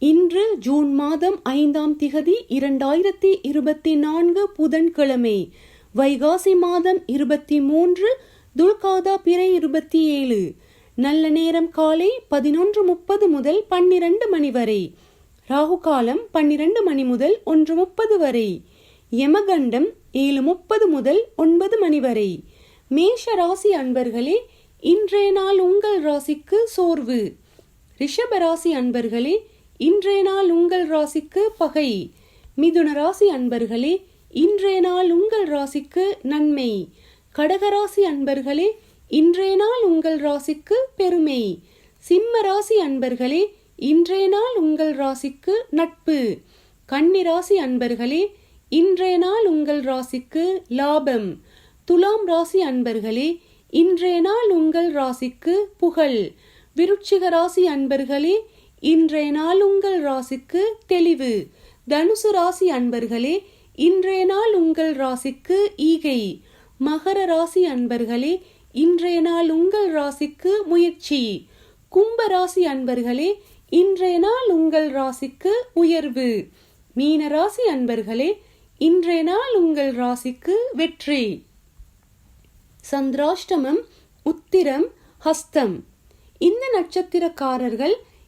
இன்று ஜூன் மாதம் ஐந்தாம் திகதி இரண்டாயிரத்தி இருபத்தி நான்கு புதன்கிழமை. வைகாசி மாதம் இருபத்தி மூன்று துல்காதா பிறை இருபத்தி ஏழு. நல்ல நேரம் காலை பதினொன்று முப்பது முதல் பன்னிரண்டு மணி வரை. ராகு காலம் பன்னிரண்டு மணி முதல் ஒன்று முப்பது வரை. யமகண்டம் ஏழு முப்பது முதல் ஒன்பது மணி வரை. மேஷ ராசி அன்பர்களே இன்றைய நாள் உங்கள் ராசிக்கு சோர்வு. ரிஷப ராசி அன்பர்களே இன்றைய நாள் உங்கள் ராசிக்கு பகை. மிதுன ராசி அன்பர்களே இன்றைய நாள் உங்கள் ராசிக்கு நன்மை. கடகராசி அன்பர்களே இன்றைய நாள் உங்கள் ராசிக்கு பெருமை. சிம்ம ராசி அன்பர்களே இன்றைய நாள் உங்கள் ராசிக்கு நட்பு. கன்னி ராசி அன்பர்களே இன்றைய நாள் உங்கள் ராசிக்கு லாபம். துலாம் ராசி அன்பர்களே இன்றைய நாள் உங்கள் ராசிக்கு புகழ். விருட்சிக ராசி அன்பர்களே இன்றைய நாள் உங்கள் ராசிக்கு தெளிவு. தனுசு ராசி அன்பர்களே இன்றைய நாள் உங்கள் ராசிக்கு ஈகை. மகர ராசி அன்பர்களே இன்றைய நாள் உங்கள் ராசிக்கு முயற்சி. கும்ப ராசி அன்பர்களே இன்றைய நாள் உங்கள் ராசிக்கு உயர்வு. மீன ராசி அன்பர்களே இன்றைய நாள் உங்கள் ராசிக்கு வெற்றி. சந்திராஷ்டமம் உத்திரம் ஹஸ்தம். இந்த நட்சத்திரக்காரர்கள்